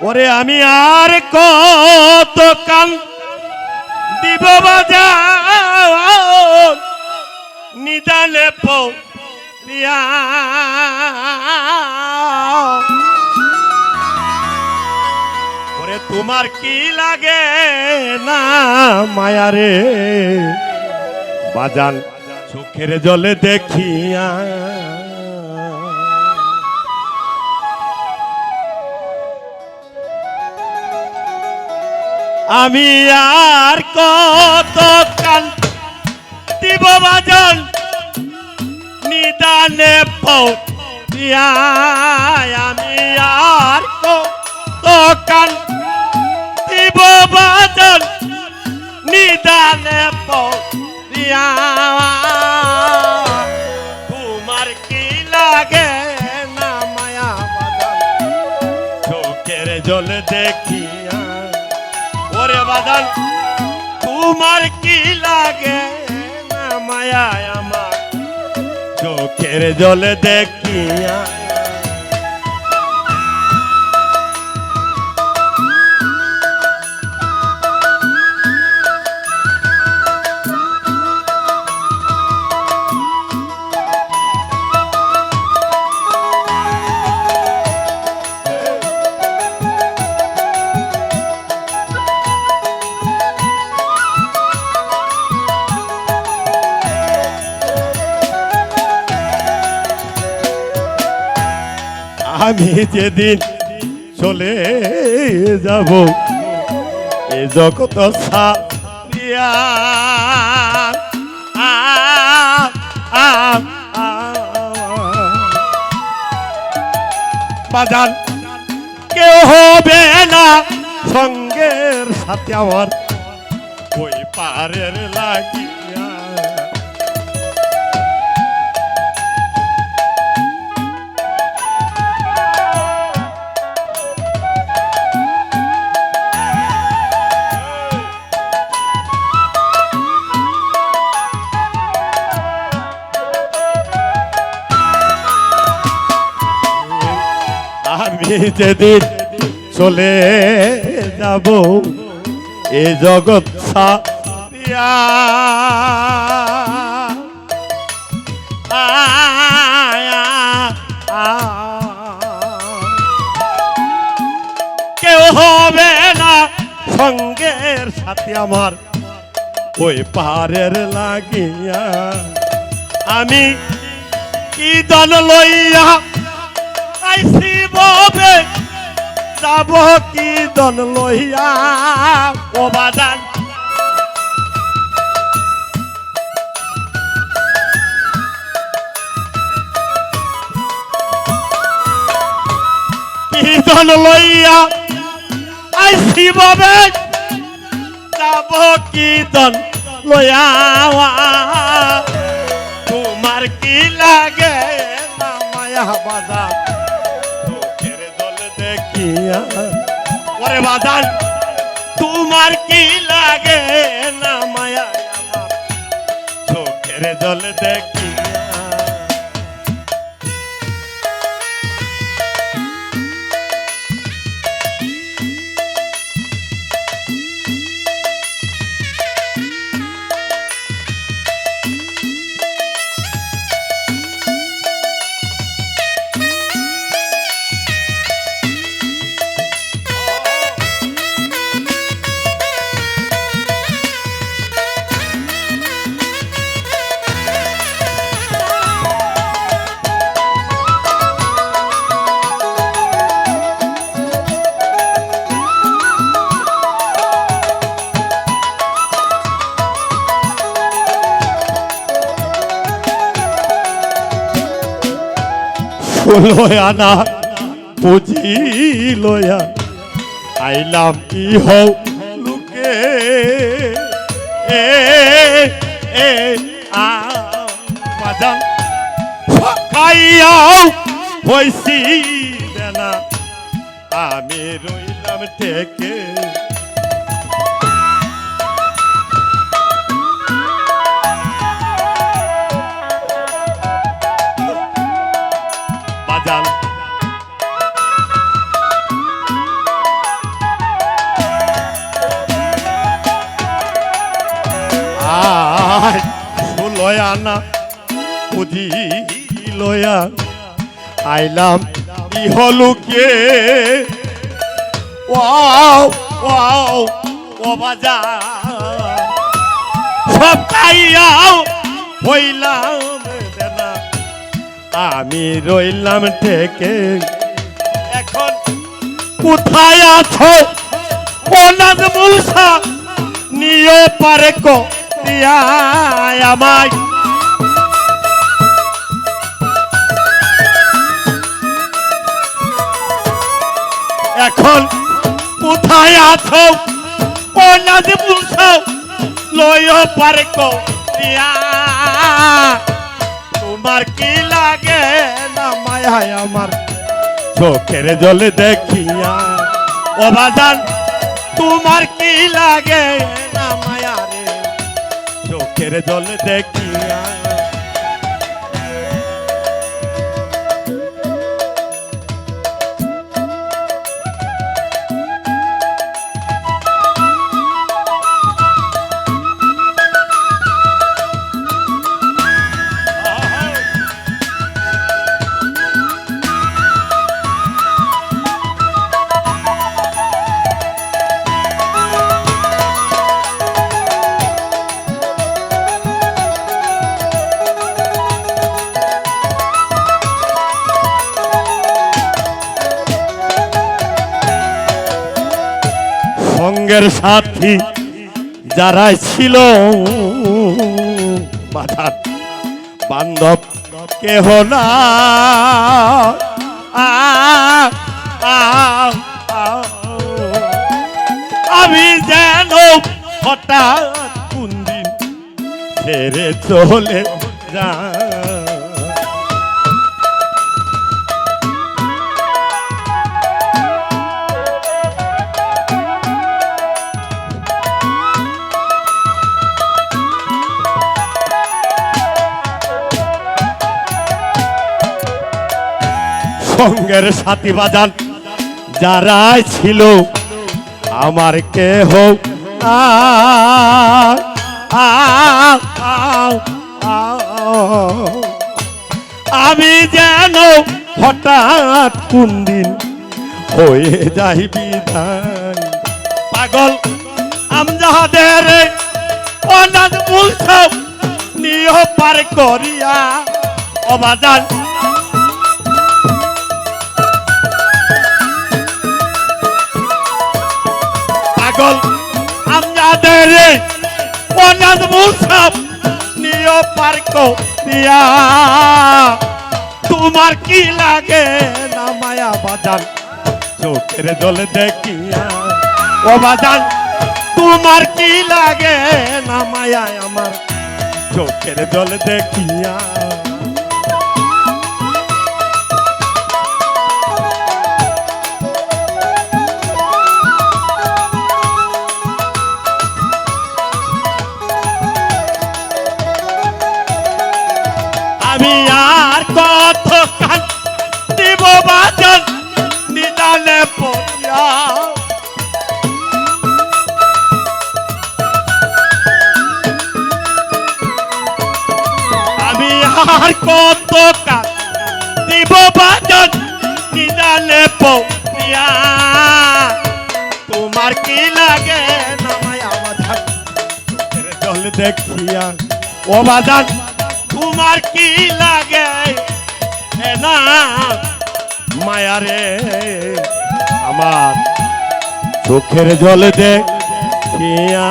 ওরে আমি আর কত কান দিব বাজার নিদানে পিয়া ওরে তোমার কি লাগে না মায়ারে বাজান, চোখের জলে দেখিয়া আমি আর কত কাল দিব বাজন? নিদানে আমি আর কত কাল দিব বাজন? নিদানে পিয়া ওরে বাদন তোমার কি লাগে না মায়া আমার চোখের জল দেখিয়া আমি যেদিন চলে যাব, এ জগত সারিয়া। বাজান, কেউ হবে না সঙ্গের সাথে আমার ওই পারের লাগিয়া যেদিন চলে যাব, এ জগৎ কেউ হবে না সঙ্গের সাথে আমার, ওই পাহাড়ের লাগিয়া। আমি কি দল লইয়া আইসি যাব কি দল লইয়া? ও বাদান কি দল লইয়া? আইসি ববে যাব কি দল লইয়া? তোমার কি লাগে মায়া জল দেখিয়া ওরে বাদান তোমার কি লাগে না মায়া? চোখের জল দেখিয়া ষোলো আনা পুঁজি লয়া আইলাম কি হও, লুকে, এ এ, আ বাজান খাইয়াও হইছি বেলা। আমি রইলাম ঠেকে। আনা পুঁজি লয়া আইলাম ইহলুকে ওয়াও ও আমি রইলাম থেকে এখন কোথায় আছো? ওনাদ মুলসা নিয়ে পারে কো আমায়। কোথায় আছো ওনাদ মুলসা লয় পারে কো দিয়া। তোমার কি লাগে না মায়ায় আমার? চোখের জলে দেখিয়া, ও বাজান, তোমার কি লাগে না মায়া রে চোখের জলে দেখিয়া সঙ্গের সাথী যারা ছিল বাধার বান্ধব কেহ না। আমি যেন হঠাৎ কোন দিন ছেড়ে চলে যা সঙ্গের সাথী বাজান যারা ছিল আমার আ, আ, আমি যেন হঠাৎ কোন দিন হয়ে যাই বিদায়। পাগল আমজাহাদের অনাথ মূলসব নিয় পার করিয়া অবাজান পাগল। আমজাদের অনাথ মূলসব নিয় পার করিয়া তোমার কি লাগে না মায়া বাজান চোখের জলে দেখিয়া, ও বাজান তোমার কি লাগে না মায়া আমার? চোখের জলে দেখিয়া আর কত দিব বাজান নিদানে পড়িয়া তোমার কি লাগে না মায়া বাজান চোখের জল দেখিয়া, ও বাজান, তোমার কি লাগে? না মায়ারে আমার চোখের জল দেখিয়া।